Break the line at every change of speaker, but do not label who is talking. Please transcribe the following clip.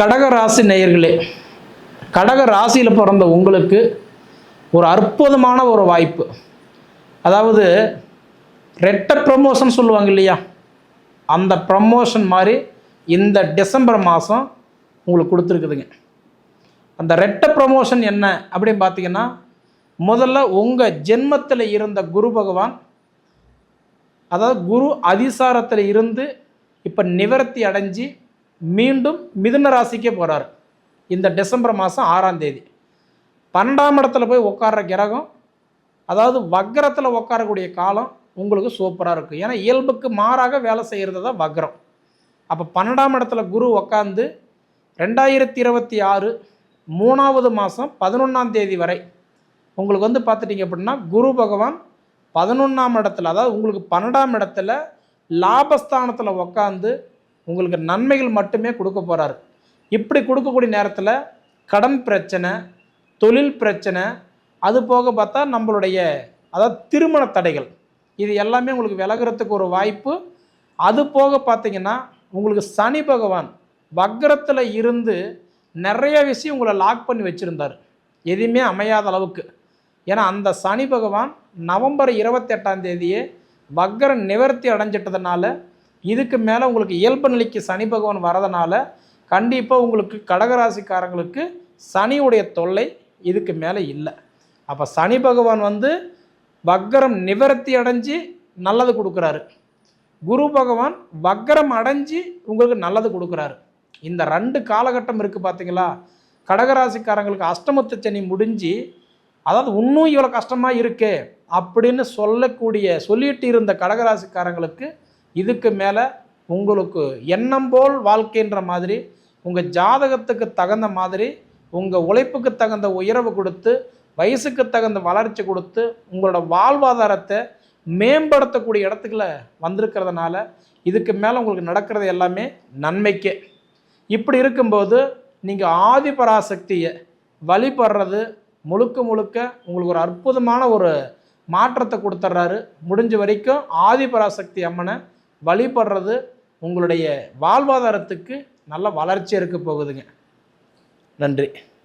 கடக ராசி நேயர்களே கடக ராசியில் பிறந்த உங்களுக்கு ஒரு அற்புதமான ஒரு வாய்ப்பு. அதாவது ரெட்ட ப்ரமோஷன் சொல்லுவாங்க இல்லையா? அந்த ப்ரமோஷன் மாதிரி இந்த டிசம்பர் மாதம் உங்களுக்கு கொடுத்துருக்குதுங்க. அந்த ரெட்ட ப்ரமோஷன் என்ன அப்படின்னு பார்த்தீங்கன்னா முதல்ல உங்கள் ஜென்மத்தில் இருந்த குரு பகவான் அதாவது குரு அதிசாரத்தில் இருந்து இப்போ நிவர்த்தி அடைஞ்சு மீண்டும் மிதுன ராசிக்கே போகிறார் இந்த டிசம்பர் மாதம் ஆறாம் தேதி. பன்னெண்டாம் இடத்துல போய் உட்கார்ற கிரகம் அதாவது வக்கரத்தில் உட்காரக்கூடிய காலம் உங்களுக்கு சூப்பராக இருக்கும் ஏன்னா இயல்புக்கு மாறாக வேலை செய்கிறது தான் வக்ரம். அப்போ பன்னெண்டாம் இடத்துல குரு உக்காந்து ரெண்டாயிரத்தி இருபத்தி ஆறு மூணாவது மாதம் பதினொன்றாம் தேதி வரை உங்களுக்கு வந்து பார்த்துட்டிங்க அப்படின்னா குரு பகவான் பதினொன்றாம் இடத்துல அதாவது உங்களுக்கு பன்னெண்டாம் இடத்துல லாபஸ்தானத்தில் உக்காந்து உங்களுக்கு நன்மைகள் மட்டுமே கொடுக்க போகிறாரு இப்படி கொடுக்கக்கூடிய நேரத்தில் கடன் பிரச்சனை தொழில் பிரச்சனை அது போக பார்த்தா நம்மளுடைய அதாவது திருமண தடைகள் இது எல்லாமே உங்களுக்கு விலகிறதுக்கு ஒரு வாய்ப்பு. அது போக பார்த்தீங்கன்னா உங்களுக்கு சனி பகவான் வக்கரத்தில் இருந்து நிறைய விஷயம் உங்களை லாக் பண்ணி வச்சுருந்தார். எதுவுமே அமையாத அளவுக்கு. ஏன்னா அந்த சனி பகவான் நவம்பர் இருபத்தெட்டாம் தேதியே வக்ரம் நிவர்த்தி அடைஞ்சிட்டதுனால இதுக்கு மேலே உங்களுக்கு இயல்பு நிலைக்கு சனி பகவான் வரதுனால கண்டிப்பாக உங்களுக்கு கடகராசிக்காரங்களுக்கு சனியுடைய தொல்லை இதுக்கு மேலே இல்லை. அப்போ சனி பகவான் வந்து வக்கரம் நிவர்த்தி அடைஞ்சு நல்லது கொடுக்குறாரு. குரு பகவான் வக்கரம் அடைஞ்சு உங்களுக்கு நல்லது கொடுக்குறாரு. இந்த ரெண்டு காலகட்டம் இருக்குது பார்த்தீங்களா கடகராசிக்காரங்களுக்கு அஷ்டமத்து சனி முடிஞ்சு அதாவது இன்னும் இவ்வளோ கஷ்டமாக இருக்கே அப்படின்னு சொல்லக்கூடிய சொல்லிட்டு இருந்த கடகராசிக்காரங்களுக்கு இதுக்கு மேலே உங்களுக்கு எண்ணம் போல் வாழ்க்கைன்ற மாதிரி உங்கள் ஜாதகத்துக்கு தகுந்த மாதிரி உங்கள் உழைப்புக்கு தகுந்த உயர்வு கொடுத்து வயசுக்கு தகுந்த வளர்ச்சி கொடுத்து உங்களோட வாழ்வாதாரத்தை மேம்படுத்தக்கூடிய இடத்துக்குள்ள வந்திருக்கிறதுனால இதுக்கு மேலே உங்களுக்கு நடக்கிறது எல்லாமே நன்மைக்கே. இப்படி இருக்கும்போது நீங்கள் ஆதிபராசக்தியை வழிபடுறது முழுக்க முழுக்க உங்களுக்கு ஒரு அற்புதமான ஒரு மாற்றத்தை கொடுத்துட்றாரு முடிஞ்ச வரைக்கும் ஆதிபராசக்தி அம்மனை வழிபடுறது உங்களுடைய வாழ்வாதாரத்துக்கு நல்ல வளர்ச்சி இருக்க போகுதுங்க. நன்றி.